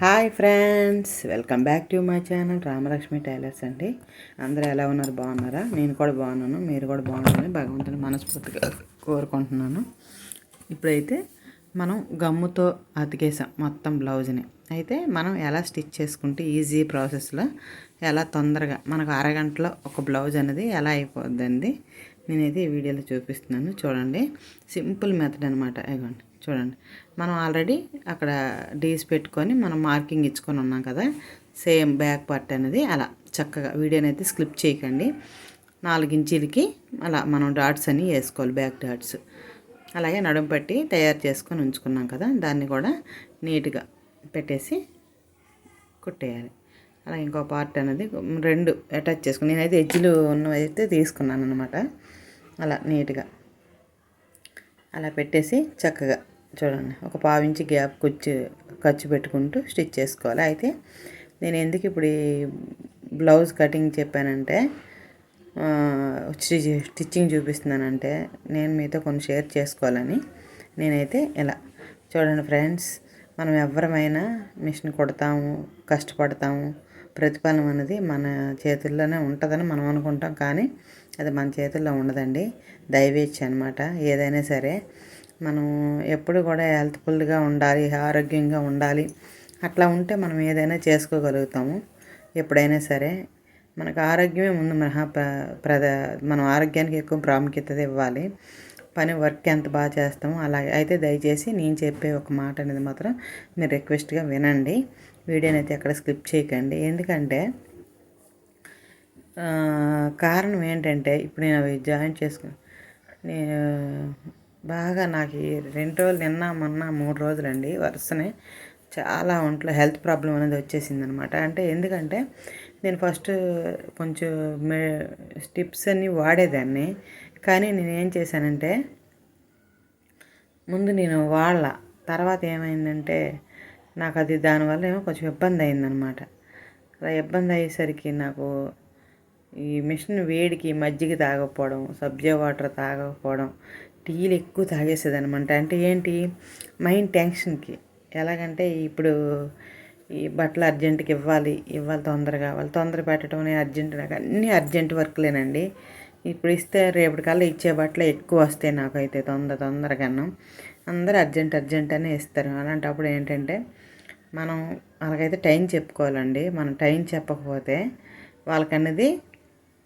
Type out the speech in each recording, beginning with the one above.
Hi friends welcome back to my channel Ramalakshmi tailors అండి. అందరూ ఎలా ఉన్నారు? బాగున్నారా? నేను కూడా బాగున్నాను మీరు కూడా బాగున్నారని భగవంతుని మనస్ఫూర్తిగా కోరుకుంటున్నాను. ఇప్పుడైతే మనం గమ్ముతో అతికేసాం మొత్తం బ్లౌజ్ని. అయితే మనం ఎలా స్టిచ్ చేసుకుంటే ఈజీ ప్రాసెస్లో ఎలా తొందరగా మనకు అరగంటలో ఒక బ్లౌజ్ అనేది ఎలా అయిపోద్దండి నేనైతే ఈ వీడియోలో చూపిస్తున్నాను. చూడండి సింపుల్ మెథడ్ అనమాట ఇవ్వండి చూడండి. మనం ఆల్రెడీ అక్కడ డీస్ పెట్టుకొని మనం మార్కింగ్ ఇచ్చుకొని ఉన్నాం కదా. సేమ్ బ్యాక్ పార్ట్ అనేది అలా చక్కగా వీడియోని అయితే స్క్లిప్ చేయకండి నాలుగించీలకి అలా మనం డాట్స్ అని వేసుకోవాలి బ్యాక్ డాట్స్. అలాగే నడుం పట్టి తయారు చేసుకొని ఉంచుకున్నాం కదా దాన్ని కూడా నీట్గా పెట్టేసి కుట్టేయాలి. అలా ఇంకో పార్ట్ అనేది రెండు అటాచ్ చేసుకుని నేనైతే ఎడ్జ్లు ఉన్నవైతే తీసుకున్నాను అనమాట అలా నీట్గా. అలా పెట్టేసి చక్కగా చూడండి ఒక పావించి గ్యాప్ కుచ్చి ఖర్చు పెట్టుకుంటూ స్టిచ్ చేసుకోవాలి. అయితే నేను ఎందుకు ఇప్పుడు ఈ బ్లౌజ్ కటింగ్ చెప్పానంటే స్టిచ్చింగ్ చూపిస్తున్నానంటే నేను మీతో కొన్ని షేర్ చేసుకోవాలని నేనైతే ఇలా. చూడండి ఫ్రెండ్స్ మనం ఎవరమైనా మిషన్ కొడతాము కష్టపడతాము ప్రతిఫలం అనేది మన చేతుల్లోనే ఉంటుందని మనం అనుకుంటాం. కానీ అది మన చేతుల్లో ఉండదండి. దయవేచ్చి అనమాట ఏదైనా సరే మనం ఎప్పుడు కూడా హెల్త్ఫుల్గా ఉండాలి ఆరోగ్యంగా ఉండాలి. అట్లా ఉంటే మనం ఏదైనా చేసుకోగలుగుతాము. ఎప్పుడైనా సరే మనకు ఆరోగ్యమే ముందు మహా ప్రద మనం ఆరోగ్యానికి ఎక్కువ ప్రాముఖ్యత ఇవ్వాలి. పని వర్క్ ఎంత బాగా చేస్తామో అలాగే. అయితే దయచేసి నేను చెప్పే ఒక మాట అనేది మాత్రం మీరు రిక్వెస్ట్గా వినండి. వీడియోని అయితే ఎక్కడ స్కిప్ చేయకండి. ఎందుకంటే కారణం ఏంటంటే ఇప్పుడు నేను అవి జాయిన్ చేసుకుని నేను బాగా నాకు రెండు రోజులు నిన్న మొన్న మూడు రోజులండి వరుసనే చాలా ఒంట్లో హెల్త్ ప్రాబ్లం అనేది వచ్చేసింది అనమాట అంటే ఎందుకంటే నేను ఫస్ట్ కొంచెం మే స్టిప్స్ అన్నీ వాడేదాన్ని. కానీ నేను ఏం చేశానంటే ముందు నేను వాళ్ళ తర్వాత ఏమైందంటే నాకు అది దానివల్ల ఏమో కొంచెం ఇబ్బంది అయిందనమాట. అలా ఇబ్బంది అయ్యేసరికి నాకు ఈ మిషన్ వేడికి మజ్జిగ తాగకపోవడం సబ్జా వాటర్ తాగకపోవడం టీలు ఎక్కువ తాగేసేది అనమాట అంటే ఏంటి? మైండ్ టెన్షన్కి ఎలాగంటే ఇప్పుడు ఈ బట్టలు అర్జెంటుకి ఇవ్వాలి. ఇవ్వాలి తొందరగా. వాళ్ళు తొందర పెట్టడం అర్జెంట్ నాకు అన్నీ అర్జెంట్ వర్క్లేనండి. ఇప్పుడు ఇస్తే రేపటికల్లా ఇచ్చే బట్టలు ఎక్కువ వస్తాయి నాకైతే తొందర తొందరగానో. అందరూ అర్జెంట్ అర్జెంట్ అనే ఇస్తారు. అలాంటప్పుడు ఏంటంటే మనం వాళ్ళకైతే టైం చెప్పుకోవాలండి. మనం టైం చెప్పకపోతే వాళ్ళకన్నది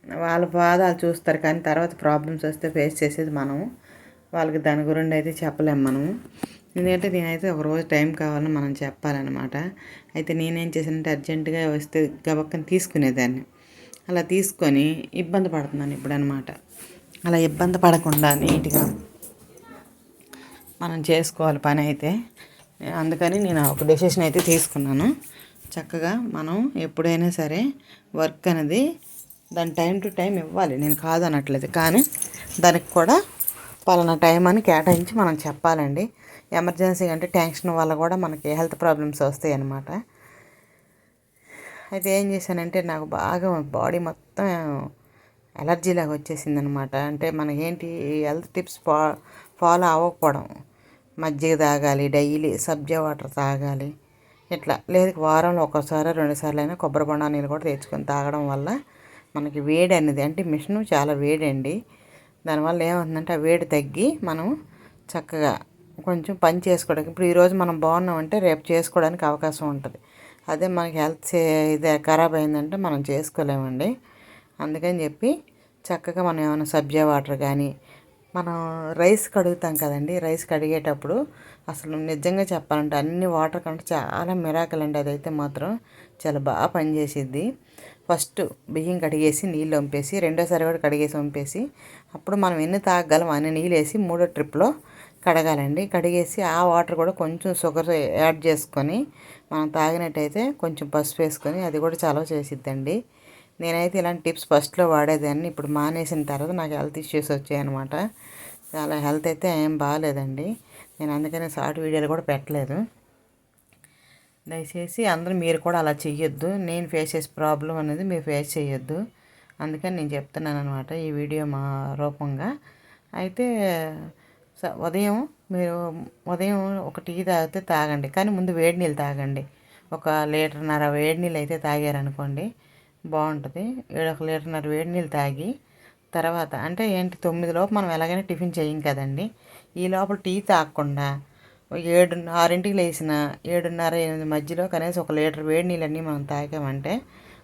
వాళ్ళ బాధలు చూస్తారు. కానీ తర్వాత ప్రాబ్లమ్స్ వస్తే ఫేస్ చేసేది మనం వాళ్ళకి దాని గురించి అయితే చెప్పలేము మనము. ఎందుకంటే నేనైతే ఒక రోజు టైం కావాలని మనం చెప్పాలన్నమాట. అయితే నేనేం చేశానంటే అర్జెంటుగా వస్తే గబక్కని తీసుకునేదాన్ని. అలా తీసుకొని ఇబ్బంది పడుతున్నాను ఇప్పుడు అనమాట అలా ఇబ్బంది పడకుండా నీట్గా మనం చేసుకోవాలి పని అయితే. అందుకని నేను ఒక డెసిషన్ అయితే తీసుకున్నాను. చక్కగా మనం ఎప్పుడైనా సరే వర్క్ అనేది దాని టైం టు టైం ఇవ్వాలి. నేను కాదనట్లేదు. కానీ దానికి కూడా పలానా టైం అని కేటాయించి మనం చెప్పాలండి. ఎమర్జెన్సీ అంటే టెన్షన్ వల్ల కూడా మనకి హెల్త్ ప్రాబ్లమ్స్ వస్తాయి అన్నమాట. అయితే ఏం చేశానంటే నాకు బాగా బాడీ మొత్తం ఎలర్జీ లాగా వచ్చేసింది అనమాట అంటే మనకేంటి హెల్త్ టిప్స్ ఫా ఫాలో అవ్వకపోవడం. మజ్జిగ తాగాలి డైలీ సబ్జా వాటర్ తాగాలి ఇట్లా. లేదు వారంలో ఒకసారి రెండుసార్లు అయినా కొబ్బరి బొండా నీళ్ళు కూడా తెచ్చుకొని తాగడం వల్ల మనకి వేడి అనేది అంటే మిషన్ చాలా వేడండి. దానివల్ల ఏమవుతుందంటే ఆ వేడి తగ్గి మనం చక్కగా కొంచెం పని చేసుకోవడానికి ఇప్పుడు ఈరోజు మనం బాగున్నామంటే రేపు చేసుకోవడానికి అవకాశం ఉంటుంది. అదే మనకి హెల్త్ ఇది ఖరాబ్ అయిందంటే మనం చేసుకోలేమండి. అందుకని చెప్పి చక్కగా మనం ఏమైనా సబ్జా వాటర్ కానీ మనం రైస్ కడుగుతాం కదండి రైస్ కడిగేటప్పుడు అసలు నిజంగా చెప్పాలంటే అన్ని వాటర్ కంటే చాలా మిరాకల్ అండి. అదైతే మాత్రం చాలా బాగా పనిచేసిద్ది. ఫస్ట్ బియ్యం కడిగేసి నీళ్ళు వంపేసి రెండోసారి కూడా కడిగేసి వంపేసి అప్పుడు మనం ఎన్ని తాగగలం అన్ని నీళ్ళు వేసి మూడో ట్రిప్లో కడగాలండి. కడిగేసి ఆ వాటర్ కూడా కొంచెం షుగర్ యాడ్ చేసుకొని మనం తాగినట్టయితే కొంచెం పసుపు వేసుకొని అది కూడా చాలా చేసిద్దండి. నేనైతే ఇలాంటి టిప్స్ ఫస్ట్లో వాడేదాన్ని. ఇప్పుడు మానేసిన తర్వాత నాకు హెల్త్ ఇష్యూస్ వచ్చాయన్నమాట. చాలా హెల్త్ అయితే ఏం బాగాలేదండి. నేను అందుకనే షార్ట్ వీడియోలు కూడా పెట్టలేదు. దయచేసి అందరూ మీరు కూడా అలా చెయ్యొద్దు. నేను ఫేస్ చేసే ప్రాబ్లం అనేది మీరు ఫేస్ చేయొద్దు. అందుకని నేను చెప్తున్నాను అనమాట ఈ వీడియో మా రూపంగా. అయితే ఉదయం మీరు ఉదయం ఒక టీ తాగితే తాగండి. కానీ ముందు వేడి నీళ్ళు తాగండి. ఒక లీటర్న్నర వేడి నీళ్ళు అయితే తాగారనుకోండి బాగుంటుంది. ఒక లీటర్న్నర వేడి నీళ్ళు తాగి తర్వాత అంటే ఏంటి తొమ్మిది లోపు మనం ఎలాగైనా టిఫిన్ చేయం కదండి. ఈ లోపల టీ తాగకుండా ఏడు ఆరింటికి లేచిన ఏడున్నర ఎనిమిది మధ్యలో కనీసం ఒక లీటర్ వేడి నీళ్ళన్నీ మనం తాగామంటే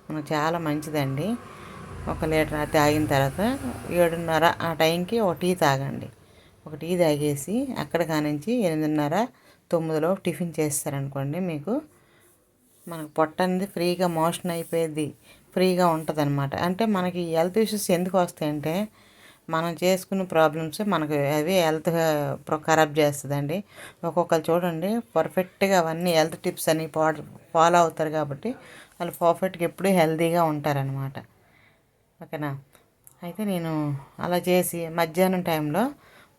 మనకు చాలా మంచిదండి. ఒక లీటర్ తాగిన తర్వాత ఏడున్నర ఆ టైంకి ఒక టీ తాగండి. ఒక టీ తాగేసి అక్కడ కానించి ఎనిమిదిన్నర తొమ్మిదిలో టిఫిన్ చేస్తారనుకోండి మీకు మనకు పొట్ట అనేది ఫ్రీగా మోషన్ అయిపోయేది ఫ్రీగా ఉంటుంది అనమాట అంటే మనకి హెల్త్ ఇష్యూస్ ఎందుకు వస్తాయంటే మనం చేసుకున్న ప్రాబ్లమ్స్ మనకు అవి హెల్త్ ఖరాబ్ చేస్తుందండి. ఒక్కొక్కరు చూడండి పర్ఫెక్ట్గా అవన్నీ హెల్త్ టిప్స్ అని ఫాలో అవుతారు కాబట్టి వాళ్ళు పర్ఫెక్ట్గా ఎప్పుడూ హెల్తీగా ఉంటారనమాట ఓకేనా? అయితే నేను అలా చేసి మధ్యాహ్నం టైంలో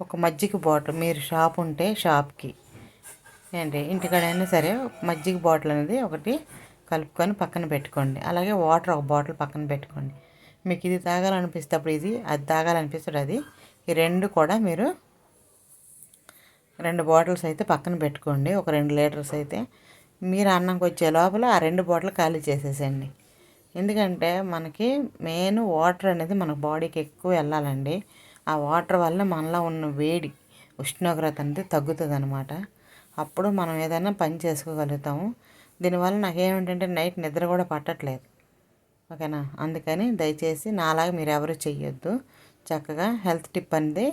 ఒక మజ్జిగ బాటిల్ మీరు షాప్ ఉంటే షాప్కి ఏంటి ఇంటికాడైనా సరే మజ్జిగ బాటిల్ అనేది ఒకటి కలుపుకొని పక్కన పెట్టుకోండి. అలాగే వాటర్ ఒక బాటిల్ పక్కన పెట్టుకోండి. మీకు ఇది తాగాలనిపిస్తే అప్పుడు ఇది అది తాగాలనిపిస్తుంది అది. ఈ రెండు కూడా మీరు రెండు బాటిల్స్ అయితే పక్కన పెట్టుకోండి. ఒక రెండు లీటర్స్ అయితే. మీరు అన్నంకి వచ్చే లోపల ఆ రెండు బాటిల్ ఖాళీ చేసేసేయండి. ఎందుకంటే మనకి మెయిన్ వాటర్ అనేది మన బాడీకి ఎక్కువ వెళ్ళాలండి. ఆ వాటర్ వల్ల మనలో ఉన్న వేడి ఉష్ణోగ్రత అనేది తగ్గుతుంది అనమాట అప్పుడు మనం ఏదైనా పని చేసుకోగలుగుతాము. దీనివల్ల నాకేమిటంటే నైట్ నిద్ర కూడా పట్టట్లేదు. ఓకేనా? అందుకని దయచేసి నాలాగా మీరు ఎవరు చెయ్యొద్దు. చక్కగా హెల్త్ టిప్ అనేది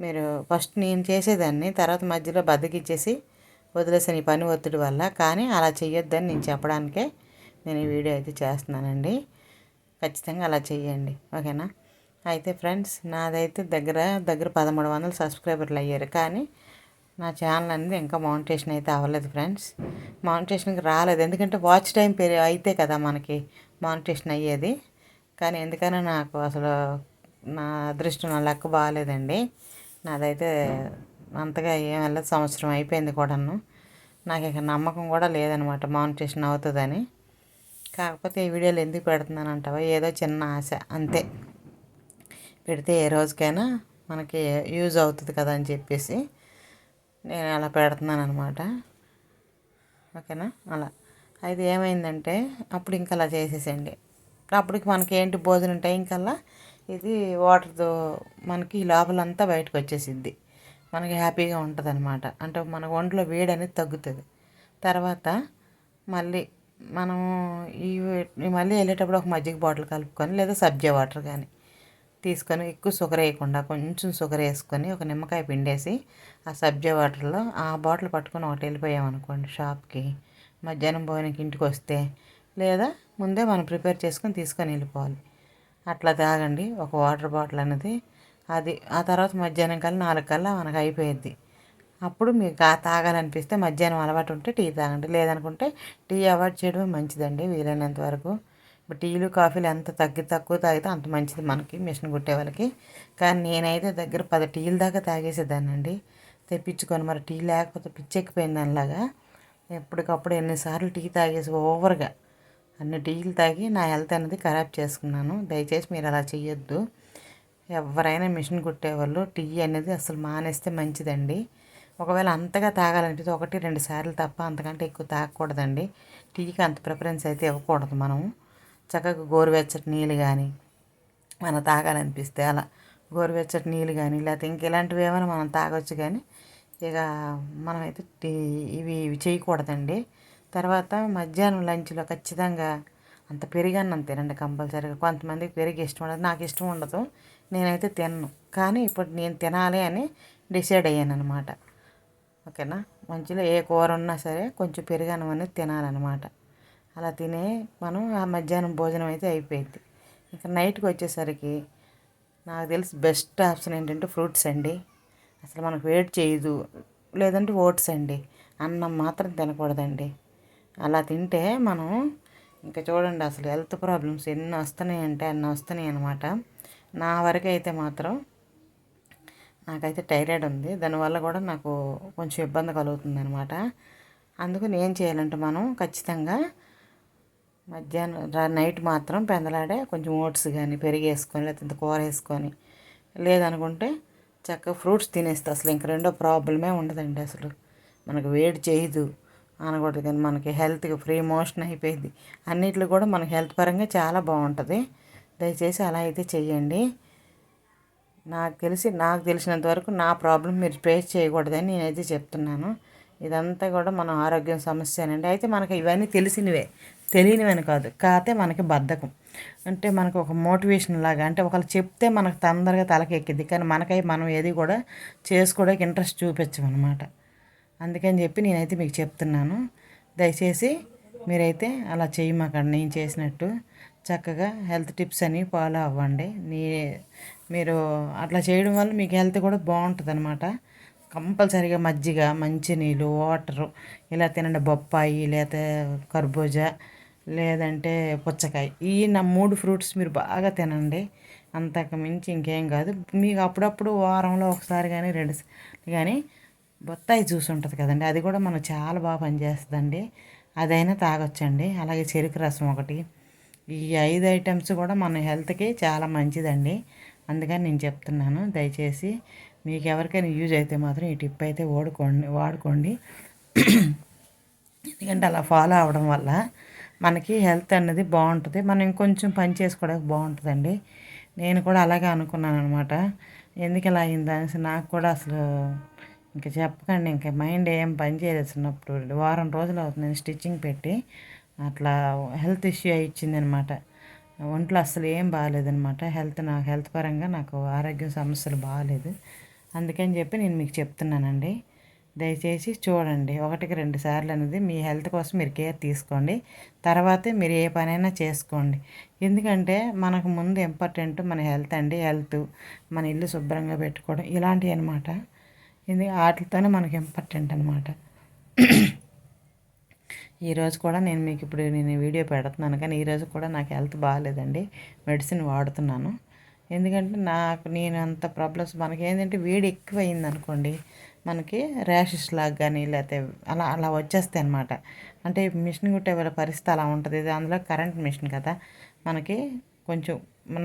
మీరు ఫస్ట్ నేను చేసేదాన్ని తర్వాత మధ్యలో బద్దకిచ్చేసి వదిలేసాను ఈ పని ఒత్తిడి వల్ల. కానీ అలా చెయ్యొద్దని నేను చెప్పడానికే నేను ఈ వీడియో అయితే చేస్తున్నానండి. ఖచ్చితంగా అలా చెయ్యండి. ఓకేనా? అయితే ఫ్రెండ్స్ నాదైతే దగ్గర దగ్గర పదమూడు వందల సబ్స్క్రైబర్లు అయ్యారు. కానీ నా ఛానల్ అనేది ఇంకా మౌంటేషన్ అయితే అవ్వలేదు ఫ్రెండ్స్. మౌంటేషన్కి రాలేదు. ఎందుకంటే వాచ్ టైం పెరి అయితే కదా మనకి మౌంటేషన్ అయ్యేది. కానీ ఎందుకైనా నాకు అసలు నా అదృష్టం నా లెక్క బాగాలేదండి. నాదైతే అంతగా ఏం వెళ్ళదు. సంవత్సరం అయిపోయింది కూడాను. నాకు ఇక నమ్మకం కూడా లేదనమాట మౌంటేషన్ అవుతుందని. కాకపోతే ఈ వీడియోలు ఎందుకు పెడుతున్నాను అంటావా ఏదో చిన్న ఆశ అంతే. పెడితే ఏ రోజుకైనా మనకి యూజ్ అవుతుంది కదా అని చెప్పేసి నేను అలా పెడుతున్నాను అనమాట ఓకేనా? అలా. అయితే ఏమైందంటే అప్పుడు ఇంకా అలా చేసేసండి. అప్పటికి మనకి ఏంటి భోజనం టైం కల్లా? ఇది వాటర్తో మనకి లోపలంతా బయటకు వచ్చేసిద్ది. మనకి హ్యాపీగా ఉంటుంది అనమాట అంటే మన ఒంట్లో వేడి అనేది తగ్గుతుంది. తర్వాత మళ్ళీ మనం ఈ మళ్ళీ వెళ్ళేటప్పుడు ఒక మజ్జిగ బాటిల్ కలుపుకొని లేదా సబ్జా వాటర్ కానీ తీసుకొని ఎక్కువ షుగర్ వేయకుండా కొంచెం షుగర్ వేసుకొని ఒక నిమ్మకాయ పిండేసి ఆ సబ్జా వాటర్లో ఆ బాటిల్ పట్టుకొని ఒకటి వెళ్ళిపోయామనుకోండి షాప్కి. మధ్యాహ్నం భోజనంకి ఇంటికి వస్తే లేదా ముందే మనం ప్రిపేర్ చేసుకొని తీసుకొని వెళ్ళిపోవాలి. అట్లా తాగండి. ఒక వాటర్ బాటిల్ అనేది అది ఆ తర్వాత మధ్యాహ్నం కల్లా నాలుగు కల్లా మనకు అయిపోయిద్ది. అప్పుడు మీకు తాగాలనిపిస్తే మధ్యాహ్నం అలవాటు ఉంటే టీ తాగండి. లేదనుకుంటే టీ అవాయిడ్ చేయడమే మంచిదండి వీలైనంత వరకు. టీలు కాఫీలు ఎంత తగ్గి తక్కువ తాగితే అంత మంచిది మనకి మిషన్ కుట్టే వాళ్ళకి. కానీ నేనైతే దగ్గర పది టీలు దాకా తాగేసేదానండి తెప్పించుకొని మరి టీ లేకపోతే పిచ్చెక్కిపోయింది అలాగా ఎప్పటికప్పుడు ఎన్నిసార్లు టీ తాగేసి ఓవర్గా అన్ని టీలు తాగి నా హెల్త్ అనేది ఖరాబ్ చేసుకున్నాను. దయచేసి మీరు అలా చేయొద్దు ఎవరైనా మిషన్ కుట్టేవాళ్ళు టీ అనేది అసలు మానేస్తే మంచిదండి. ఒకవేళ అంతగా తాగాలంటే ఒకటి రెండు సార్లు తప్ప అంతకంటే ఎక్కువ తాగకూడదండి. టీకి అంత ప్రిఫరెన్స్ అయితే ఇవ్వకూడదు మనము. చక్కగా గోరువెచ్చటి నీళ్ళు కానీ మనం తాగాలనిపిస్తే అలా గోరువెచ్చటి నీళ్ళు కానీ లేకపోతే ఇంక ఇలాంటివి ఏమైనా మనం తాగొచ్చు కానీ ఇక మనమైతే టీ ఇవి ఇవి చేయకూడదండి. తర్వాత మధ్యాహ్నం లంచ్లో ఖచ్చితంగా అంత పెరిగన్నం తినండి కంపల్సరీగా. కొంతమందికి పెరిగి ఇష్టం ఉండదు. నాకు ఇష్టం ఉండదు. నేనైతే తినను. కానీ ఇప్పుడు నేను తినాలి అని డిసైడ్ అయ్యాను అనమాట ఓకేనా? మంచిగా ఏ కూర ఉన్నా సరే కొంచెం పెరుగన్నం అనేది తినాలన్నమాట. అలా తినే మనం ఆ మధ్యాహ్నం భోజనం అయితే అయిపోయింది. ఇంకా నైట్కి వచ్చేసరికి నాకు తెలిసి బెస్ట్ ఆప్షన్ ఏంటంటే ఫ్రూట్స్ అండి. అసలు మనకు వెయిట్ చేయదు. లేదంటే ఓట్స్ అండి. అన్నం మాత్రం తినకూడదండి. అలా తింటే మనం ఇంకా చూడండి అసలు హెల్త్ ప్రాబ్లమ్స్ ఎన్ని వస్తున్నాయి అంటే అన్ని వస్తున్నాయి అనమాట నా వరకు అయితే మాత్రం నాకైతే టైరాయిడ్ ఉంది. దానివల్ల కూడా నాకు కొంచెం ఇబ్బంది కలుగుతుంది అనమాట అందుకని ఏం చేయాలంటే మనం ఖచ్చితంగా మధ్యాహ్నం నైట్ మాత్రం పెందలాడే కొంచెం ఓట్స్ కానీ పెరిగి వేసుకొని లేకపోతే కూర వేసుకొని లేదనుకుంటే చక్కగా ఫ్రూట్స్ తినేస్తే అసలు ఇంక రెండో ప్రాబ్లమే ఉండదండి అసలు. మనకు వేడి చేయదు అనకూడదు కానీ మనకి హెల్త్కి ఫ్రీ మోషన్ అయిపోయింది. అన్నిట్లో కూడా మనకి హెల్త్ పరంగా చాలా బాగుంటుంది. దయచేసి అలా అయితే చేయండి నాకు తెలిసి నాకు తెలిసినంత వరకు నా ప్రాబ్లం మీరు ఫేస్ చేయకూడదని నేనైతే చెప్తున్నాను. ఇదంతా కూడా మన ఆరోగ్యం సమస్యనండి. అయితే మనకి ఇవన్నీ తెలిసినవే తెలియనివని కాదు. కాకపోతే మనకి బద్ధకం. అంటే మనకు ఒక మోటివేషన్ లాగా అంటే ఒకళ్ళు చెప్తే మనకు తొందరగా తలకి ఎక్కిద్ది కానీ మనకై మనం ఏది కూడా చేసుకోవడానికి ఇంట్రెస్ట్ చూపించమన్నమాట అందుకని చెప్పి నేనైతే మీకు చెప్తున్నాను. దయచేసి మీరైతే అలా చేయమాకండి నేను చేసినట్టు చక్కగా హెల్త్ టిప్స్ అని ఫాలో అవ్వండి. నీ మీరు అట్లా చేయడం వల్ల మీకు హెల్త్ కూడా బాగుంటుంది అనమాట కంపల్సరీగా మజ్జిగ మంచినీళ్ళు వాటరు ఇలా తినండి. బొప్పాయి లేకపోతే కర్బూజా లేదంటే పుచ్చకాయ. ఈ నా మూడు ఫ్రూట్స్ మీరు బాగా తినండి. అంతకు మించి ఇంకేం కాదు. మీకు అప్పుడప్పుడు వారంలో ఒకసారి కానీ రెండు కానీ బొత్తాయి జ్యూస్ ఉంటుంది కదండి. అది కూడా మనకు చాలా బాగా పనిచేస్తుందండి. అదైనా తాగొచ్చండి. అలాగే చెరుకు రసం ఒకటి ఈ ఐదు ఐటమ్స్ కూడా మన హెల్త్కి చాలా మంచిదండి. అందుకని నేను చెప్తున్నాను దయచేసి మీకు ఎవరికైనా యూజ్ అయితే మాత్రం ఈ టిప్ అయితే వాడుకోండి వాడుకోండి. ఎందుకంటే అలా ఫాలో అవడం వల్ల మనకి హెల్త్ అన్నది బాగుంటుంది. మనం ఇంకొంచెం పని చేసుకోవడానికి బాగుంటుందండి. నేను కూడా అలాగే అనుకున్నాను అనమాట ఎందుకు ఇలా అయింది అనేసి నాకు కూడా అసలు ఇంకా చెప్పకండి ఇంకా మైండ్ ఏం పని చేయలేసినప్పుడు వారం రోజులు అవుతుంది నేను స్టిచ్చింగ్ పెట్టి అట్లా హెల్త్ ఇష్యూ ఇచ్చింది అనమాట ఒంట్లో అసలు ఏం బాగాలేదనమాట హెల్త్ నాకు హెల్త్ పరంగా నాకు ఆరోగ్యం సమస్యలు బాగాలేదు అందుకని చెప్పి నేను మీకు చెప్తున్నానండి. దయచేసి చూడండి. ఒకటికి రెండు సార్లు అనేది మీ హెల్త్ కోసం మీరు కేర్ తీసుకోండి. తర్వాతే మీరు ఏ పనైనా చేసుకోండి. ఎందుకంటే మనకు ముందు ఇంపార్టెంట్ మన హెల్త్ అండి. హెల్త్ మన ఇల్లు శుభ్రంగా పెట్టుకోవడం ఇలాంటివి అనమాట. ఇది వాటితోనే మనకు ఇంపార్టెంట్ అనమాట. ఈరోజు కూడా నేను మీకు ఇప్పుడు నేను వీడియో పెడుతున్నాను కానీ ఈరోజు కూడా నాకు హెల్త్ బాగాలేదండి. మెడిసిన్ వాడుతున్నాను. ఎందుకంటే నాకు నేను అంత ప్రాబ్లమ్స్ మనకి ఏంటంటే వేడి ఎక్కువైంది అనుకోండి మనకి ర్యాషెస్ లాగా కానీ లేకపోతే అలా అలా వచ్చేస్తాయి అనమాట అంటే మిషన్ కుట్టే వాళ్ళ పరిస్థితి అలా ఉంటుంది. ఇది అందులో కరెంట్ మిషన్ కదా. మనకి కొంచెం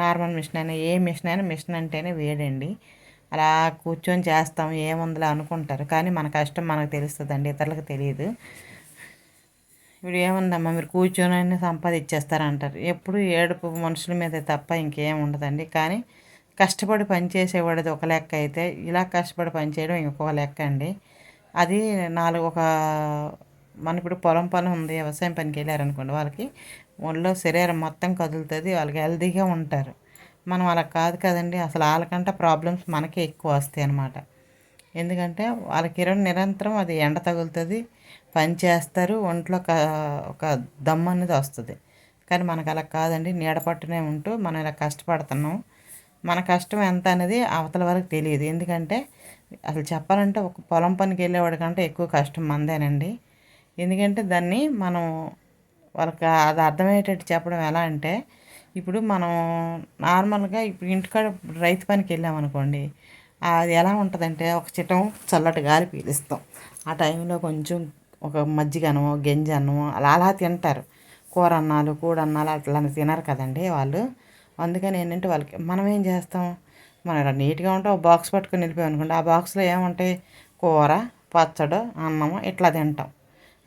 నార్మల్ మిషన్ అయినా ఏ మిషన్ అయినా మిషన్ అంటేనే వేడండి. అలా కూర్చొని చేస్తాం ఏముందిలే అనుకుంటారు. కానీ మన కష్టం మనకు తెలుస్తుందండి ఇతరులకు తెలియదు. ఇప్పుడు ఏముందమ్మా మీరు కూర్చొని సంపాదించేస్తారంటారు ఎప్పుడు ఏడుపు మనుషుల మీద తప్ప ఇంకేం ఉండదండి. కానీ కష్టపడి పనిచేసేవాడిది ఒక లెక్క అయితే ఇలా కష్టపడి పనిచేయడం ఇంకొక లెక్క అండి. అది నాలుగు ఒక మన ఇప్పుడు పొలం పని ఉంది వ్యవసాయం పనికి వెళ్ళారనుకోండి వాళ్ళకి ఒళ్ళో శరీరం మొత్తం కదులుతుంది వాళ్ళకి హెల్తీగా ఉంటారు. మనం అలా కాదు కదండి అసలు వాళ్ళకంటే ప్రాబ్లమ్స్ మనకే ఎక్కువ వస్తాయి అన్నమాట ఎందుకంటే వాళ్ళకి నిరంతరం అది ఎండ తగులుతుంది పని చేస్తారు ఒంట్లో ఒక దమ్ అనేది వస్తుంది. కానీ మనకు అలా కాదండి. నీడ పట్టునే ఉంటూ మనం ఇలా కష్టపడుతున్నాం. మన కష్టం ఎంత అనేది అవతల వరకు తెలియదు. ఎందుకంటే అసలు చెప్పాలంటే ఒక పొలం పనికి వెళ్ళేవాడి కంటే ఎక్కువ కష్టం మందేనండి. ఎందుకంటే దాన్ని మనం వాళ్ళకి అది అర్థమయ్యేటట్టు చెప్పడం ఎలా అంటే ఇప్పుడు మనం నార్మల్గా ఇప్పుడు ఇంటికాడ రైతు పనికి వెళ్ళామనుకోండి అది ఎలా ఉంటుందంటే ఒక చిటం చల్లటి గాలి పీలిస్తాం. ఆ టైంలో కొంచెం ఒక మజ్జిగనో గెంజనో అలా అలా తింటారు. కూర అన్నాలు కూడన్నాలు అట్లా తినరు కదండి వాళ్ళు. అందుకని ఏంటంటే వాళ్ళకి మనం ఏం చేస్తాం? మనం నీట్గా ఉంటే ఒక బాక్స్ పట్టుకొని వెళ్ళిపోయాం అనుకోండి ఆ బాక్స్లో ఏముంటాయి? కూర పచ్చడి అన్నము ఇట్లా తింటాం.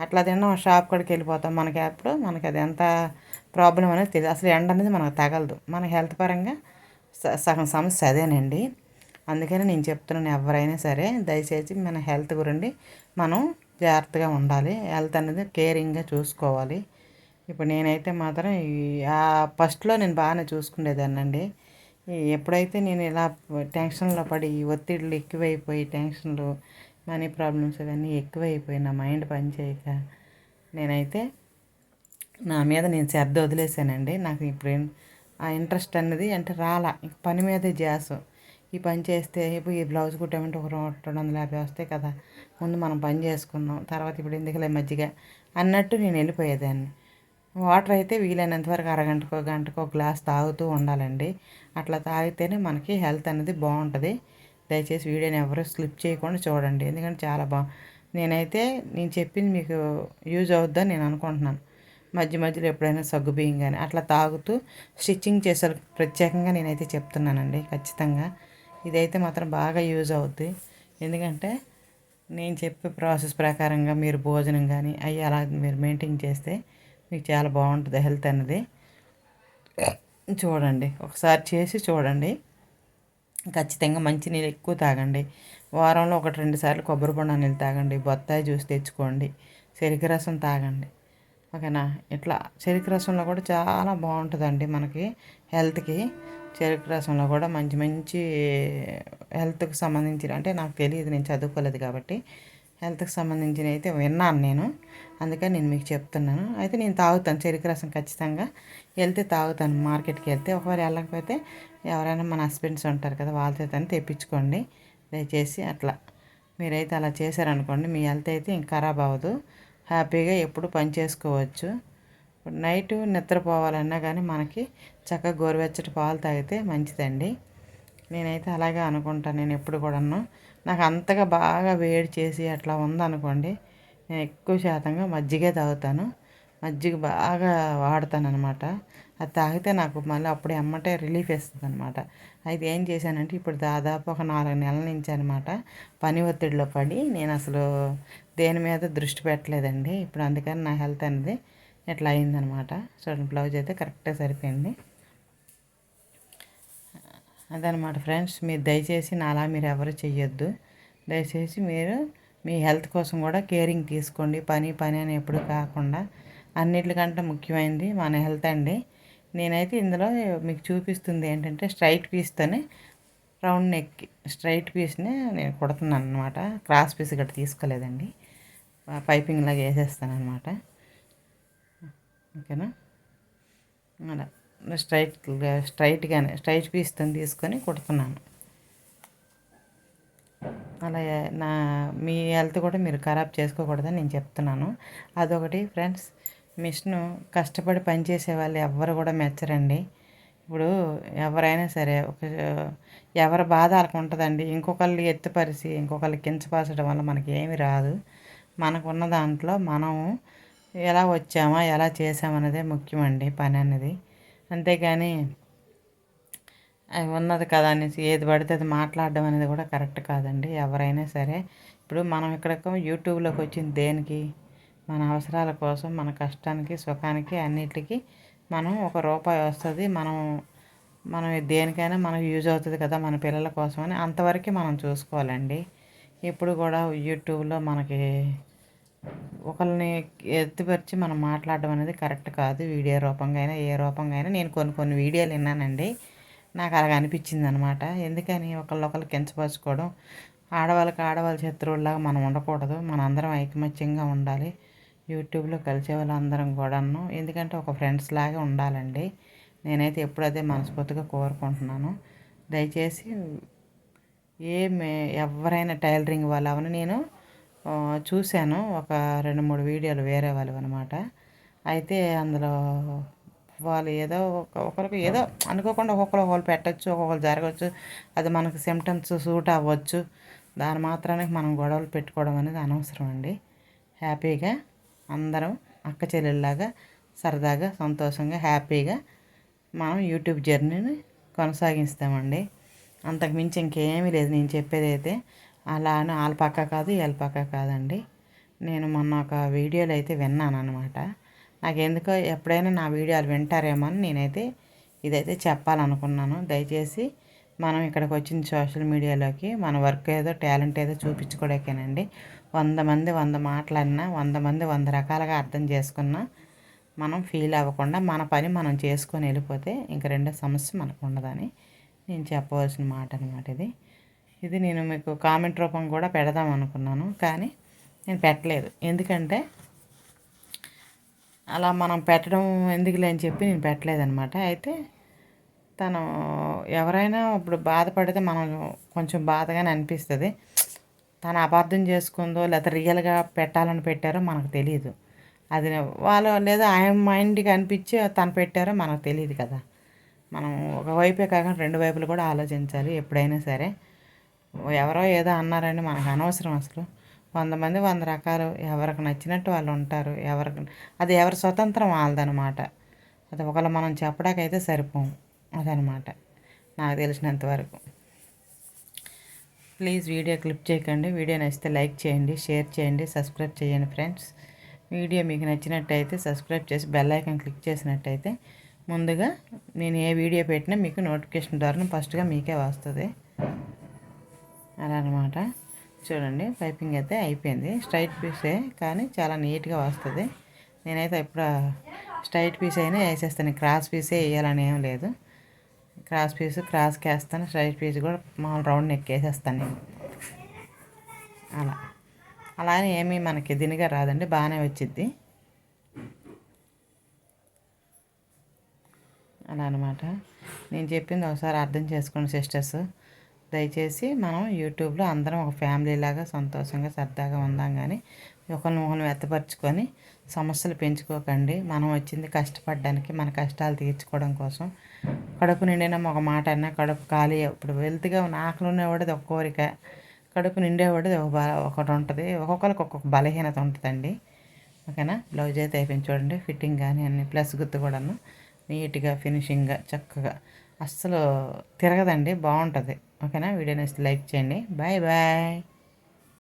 అట్లా తిన్నాం షాప్ కాడికి వెళ్ళిపోతాం. మనకి అప్పుడు మనకి అది ఎంత ప్రాబ్లం అనేది తెలియదు అసలు ఎండ అనేది మనకు తగలదు. మన హెల్త్ పరంగా సగం సమస్య అదేనండి. అందుకని నేను చెప్తున్నాను ఎవరైనా సరే దయచేసి మన హెల్త్ గురించి మనం జాగ్రత్తగా ఉండాలి. హెల్త్ అనేది కేరింగ్గా చూసుకోవాలి. ఇప్పుడు నేనైతే మాత్రం ఆ ఫస్ట్లో నేను బాగానే చూసుకునేదాన్నండి ఎప్పుడైతే నేను ఇలా టెన్షన్లో పడి ఒత్తిళ్ళు ఎక్కువైపోయి టెన్షన్లు మనీ ప్రాబ్లమ్స్ ఇవన్నీ ఎక్కువైపోయి నా మైండ్ పనిచేయక నేనైతే నా మీద నేను శ్రద్ధ వదిలేసానండి. నాకు ఇప్పుడు ఆ ఇంట్రెస్ట్ అన్నది అంటే రాలా. పని మీదే జాసు. ఈ పని చేస్తే ఇప్పుడు ఈ బ్లౌజ్ కుట్టామంటే ఒక రెండు వందల యాభై వస్తాయి కదా. ముందు మనం పని చేసుకున్నాం తర్వాత ఇప్పుడు ఎందుకులే మజ్జిగ అన్నట్టు నేను వెళ్ళిపోయేదాన్ని. వాటర్ అయితే వీలైనంత వరకు అరగంటకో గంటకో గ్లాస్ తాగుతూ ఉండాలండి. అట్లా తాగితేనే మనకి హెల్త్ అనేది బాగుంటుంది. దయచేసి వీడియోని ఎవరు స్లిప్ చేయకుండా చూడండి. ఎందుకంటే చాలా బా నేనైతే నేను చెప్పింది మీకు యూజ్ అవుద్దని నేను అనుకుంటున్నాను. మధ్య మధ్యలో ఎప్పుడైనా సగ్గు బియ్యం కానీ అట్లా తాగుతూ స్టిచ్చింగ్ చేసే ప్రత్యేకంగా నేనైతే చెప్తున్నానండి. ఖచ్చితంగా. ఇదైతే మాత్రం బాగా యూజ్ అవుద్ది. ఎందుకంటే నేను చెప్పే ప్రాసెస్ ప్రకారంగా మీరు భోజనం కానీ అవి అలా మీరు మెయింటైన్ చేస్తే మీకు చాలా బాగుంటుంది హెల్త్ అనేది చూడండి ఒకసారి చేసి చూడండి. ఖచ్చితంగా మంచినీళ్ళు ఎక్కువ తాగండి. వారంలో ఒకటి రెండు సార్లు కొబ్బరి బొండ నీళ్ళు తాగండి. బొత్తాయి జ్యూస్ తెచ్చుకోండి. చెరుకు రసం తాగండి. ఓకేనా? ఇట్లా చెరుకు రసంలో కూడా చాలా బాగుంటుందండి మనకి హెల్త్కి. చెరుకు రసంలో కూడా మంచి మంచి హెల్త్కి సంబంధించిన అంటే నాకు తెలియదు నేను చదువుకోలేదు కాబట్టి హెల్త్కి సంబంధించిన అయితే విన్నాను నేను. అందుకని నేను మీకు చెప్తున్నాను. అయితే నేను తాగుతాను చెరుకు రసం ఖచ్చితంగా. వెళ్తే తాగుతాను మార్కెట్కి వెళ్తే. ఒకవేళ వెళ్ళకపోతే ఎవరైనా మన హస్బెండ్స్ ఉంటారు కదా వాళ్ళతో తను తెప్పించుకోండి. దయచేసి అట్లా. మీరైతే అలా చేశారనుకోండి మీ హెల్త్ అయితే ఇంకా ఖరాబ్ అవ్వదు. హ్యాపీగా ఎప్పుడు పని చేసుకోవచ్చు. ఇప్పుడు నైట్ నిద్రపోవాలన్నా కానీ మనకి చక్కగా గోరువెచ్చటి పాలు తాగితే మంచిదండి. నేనైతే అలాగే అనుకుంటాను. నేను ఎప్పుడు కూడాను. నాకు అంతగా బాగా వేడి చేసి అట్లా ఉందనుకోండి నేను ఎక్కువ శాతంగా మజ్జిగే తాగుతాను. మజ్జిగ బాగా వాడతాను అనమాట అది తాగితే నాకు మళ్ళీ అప్పుడు ఎమ్మటే రిలీఫ్ ఇస్తుంది అనమాట అయితే ఏం చేశానంటే ఇప్పుడు దాదాపు ఒక నాలుగు నెలల నుంచి అనమాట పని ఒత్తిడిలో పడి నేను అసలు దేని మీద దృష్టి పెట్టలేదండి. ఇప్పుడు అందుకని నా హెల్త్ అనేది ఇట్లా అయిందనమాట. చూడండి బ్లౌజ్ అయితే కరెక్ట్గా సరిపోయింది. అదనమాట ఫ్రెండ్స్ మీరు దయచేసి నాలా మీరు ఎవరు చెయ్యొద్దు. దయచేసి మీరు మీ హెల్త్ కోసం కూడా కేరింగ్ తీసుకోండి. పని పని అని ఎప్పుడు కాకుండా అన్నిటికంటే ముఖ్యమైనది మన హెల్త్ అండి. నేనైతే ఇందులో మీకు చూపిస్తుంది ఏంటంటే స్ట్రైట్ పీస్తోనే రౌండ్ నెక్ స్ట్రైట్ పీస్ని నేను కుడుతున్నాను అనమాట క్రాస్ పీస్ గట్రా తీసుకోలేదండి. పైపింగ్ లాగా వేసేస్తాను అనమాట ఓకేనా? అలా. స్ట్రైట్ స్ట్రైట్గానే స్ట్రైట్ పీస్తో తీసుకొని కుడుతున్నాను. అలా నా మీ హెల్త్ కూడా మీరు ఖరాబ్ చేసుకోకూడదని నేను చెప్తున్నాను. అదొకటి ఫ్రెండ్స్ మిషన్ కష్టపడి పనిచేసే వాళ్ళు ఎవ్వరు కూడా మెచ్చరండి. ఇప్పుడు ఎవరైనా సరే ఒక ఎవరి బాధ వాళ్ళకు ఉంటుందండి. ఇంకొకళ్ళు ఎత్తుపరిచి ఇంకొకళ్ళు కించపరచడం వల్ల మనకి ఏమి రాదు. మనకున్న దాంట్లో మనం ఎలా వచ్చామా ఎలా చేసామన్నదే ముఖ్యమండి పని అనేది. అంతేగాని ఉన్నది కదా అనేసి ఏది పడితే అది మాట్లాడడం అనేది కూడా కరెక్ట్ కాదండి. ఎవరైనా సరే ఇప్పుడు మనం ఇక్కడ యూట్యూబ్లోకి వచ్చింది దేనికి? మన అవసరాల కోసం మన కష్టానికి సుఖానికి అన్నిటికీ మనం ఒక రూపాయి వస్తుంది. మనం మనం దేనికైనా మనకు యూజ్ అవుతుంది కదా మన పిల్లల కోసం అని అంతవరకు మనం చూసుకోవాలండి. ఎప్పుడు కూడా యూట్యూబ్లో మనకి ఒకరిని ఎత్తుపరిచి మనం మాట్లాడడం అనేది కరెక్ట్ కాదు. వీడియో రూపంగా అయినా ఏ రూపంగా అయినా నేను కొన్ని కొన్ని వీడియోలు విన్నానండి. నాకు అలాగ అనిపించింది అనమాట ఎందుకని ఒకళ్ళొకరు కించపరచుకోవడం ఆడవాళ్ళకి ఆడవాళ్ళ శత్రువులాగా మనం ఉండకూడదు. మన అందరం ఐకమత్యంగా ఉండాలి. యూట్యూబ్లో కలిసే వాళ్ళందరం కూడాను. ఎందుకంటే ఒక ఫ్రెండ్స్ లాగా ఉండాలండి. నేనైతే ఎప్పుడైతే అదే మనస్ఫూర్తిగా కోరుకుంటున్నాను దయచేసి ఏ ఎవరైనా టైలరింగ్ వాళ్ళు అవని నేను చూశాను. ఒక రెండు మూడు వీడియోలు వేరే వాళ్ళు అనమాట అయితే అందులో వాళ్ళు ఏదో ఒకరికి ఏదో అనుకోకుండా ఒక్కొక్కరు ఒకళ్ళు పెట్టచ్చు ఒక్కొక్కరు జరగచ్చు. అది మనకు సిమ్టమ్స్ సూట్ అవ్వచ్చు. దాని మాత్రానికి మనం గొడవలు పెట్టుకోవడం అనేది అనవసరం అండి. హ్యాపీగా అందరం అక్క చెల్లెల్లాగా సరదాగా సంతోషంగా హ్యాపీగా మనం యూట్యూబ్ జర్నీని కొనసాగిస్తామండి. అంతకుమించి ఇంకేమీ లేదు. నేను చెప్పేది అయితే అలా అని వాళ్ళ పక్క కాదు వీళ్ళ పక్క కాదండి. నేను మొన్న ఒక వీడియోలో అయితే విన్నాను అనమాట నాకు ఎందుకో ఎప్పుడైనా నా వీడియోలు వింటారేమో అని నేనైతే ఇదైతే చెప్పాలనుకున్నాను. దయచేసి మనం ఇక్కడికి వచ్చిన సోషల్ మీడియాలోకి మన వర్క్ ఏదో టాలెంట్ ఏదో చూపించుకోవడానికేనండి వంద మంది వంద మాటలన్నా వంద మంది వంద రకాలుగా అర్థం చేసుకున్నా మనం ఫీల్ అవ్వకుండా మన పని మనం చేసుకొని వెళ్ళిపోతే ఇంక రెండో సమస్య మనకు ఉండదని నేను చెప్పవలసిన మాట అనమాట ఇది. ఇది నేను మీకు కామెంట్ రూపం కూడా పెడదాం అనుకున్నాను కానీ నేను పెట్టలేదు. ఎందుకంటే అలా మనం పెట్టడం ఎందుకులే అని చెప్పి నేను పెట్టలేదనమాట అయితే తను ఎవరైనా ఇప్పుడు బాధపడితే మనం కొంచెం బాధగానే అనిపిస్తుంది. తను అపార్థం చేసుకుందో లేకపోతే రియల్గా పెట్టాలని పెట్టారో మనకు తెలియదు అది వాళ్ళు లేదా ఆయన మైండ్కి అనిపించి తను పెట్టారో మనకు తెలియదు కదా. మనం ఒకవైపే కాకుండా రెండు వైపులు కూడా ఆలోచించాలి ఎప్పుడైనా సరే. ఎవరో ఏదో అన్నారని మనకు అనవసరం అసలు. వంద మంది వంద రకాలు ఎవరికి నచ్చినట్టు వాళ్ళు ఉంటారు. ఎవరికి అది ఎవరి స్వతంత్రం వాళ్ళదనమాట. అది ఒకళ్ళు మనం చెప్పడాకైతే సరిపోం అదనమాట. నాకు తెలిసినంత వరకు. ప్లీజ్ వీడియో క్లిప్ చేయకండి. వీడియో నచ్చితే లైక్ చేయండి షేర్ చేయండి సబ్స్క్రైబ్ చేయండి ఫ్రెండ్స్. వీడియో మీకు నచ్చినట్టయితే సబ్స్క్రైబ్ చేసి బెల్ ఐకాన్ క్లిక్ చేసినట్టయితే ముందుగా నేను ఏ వీడియో పెట్టినా మీకు నోటిఫికేషన్ ద్వారా ఫస్ట్గా మీకే వస్తుంది. అలా అనమాట చూడండి పైపింగ్ అయితే అయిపోయింది. స్ట్రైట్ పీసే కానీ చాలా నీట్గా వస్తుంది. నేనైతే ఎప్పుడు స్ట్రైట్ పీస్ అయినా వేసేస్తాను. క్రాస్ పీసే వేయాలని ఏం లేదు. క్రాస్ పీస్ క్రాస్కి వేస్తాను స్ట్రైట్ పీస్ కూడా మామూలు రౌండ్ నెక్ వేసేస్తాను నేను. అలా. అలా అని ఏమీ మనకి దినిగా రాదండి. బాగానే వచ్చిద్ది. అలా అనమాట నేను చెప్పింది ఒకసారి అర్థం చేసుకోండి సిస్టర్స్. దయచేసి మనం యూట్యూబ్లో అందరం ఒక ఫ్యామిలీ లాగా సంతోషంగా సరదాగా ఉందాం కానీ ఒకరిని ఒకరిని వెత్తపరుచుకొని సమస్యలు పెంచుకోకండి. మనం వచ్చింది కష్టపడడానికి మన కష్టాలు తీర్చుకోవడం కోసం. కడుపు నిండిన ఒక మాట అన్నా కడుపు ఖాళీ ఇప్పుడు వెల్త్గా ఆకలి ఉండేవాడిది ఒక కోరిక. కడుపు నిండేవాడిది ఒక బల ఒకటి ఉంటుంది. ఒక్కొక్కరికి ఒక్కొక్క బలహీనత ఉంటుందండి. ఓకేనా? బ్లౌజ్ అయితే అయిపోయింది చూడండి ఫిట్టింగ్ కానీ అన్ని ప్లస్ గుర్తు కూడాను. నీట్గా ఫినిషింగ్గా చక్కగా. అస్సలు తిరగదండి బాగుంటుంది ఓకేనా? వీడియో నచ్చితే లైక్ చేయండి. Bye bye.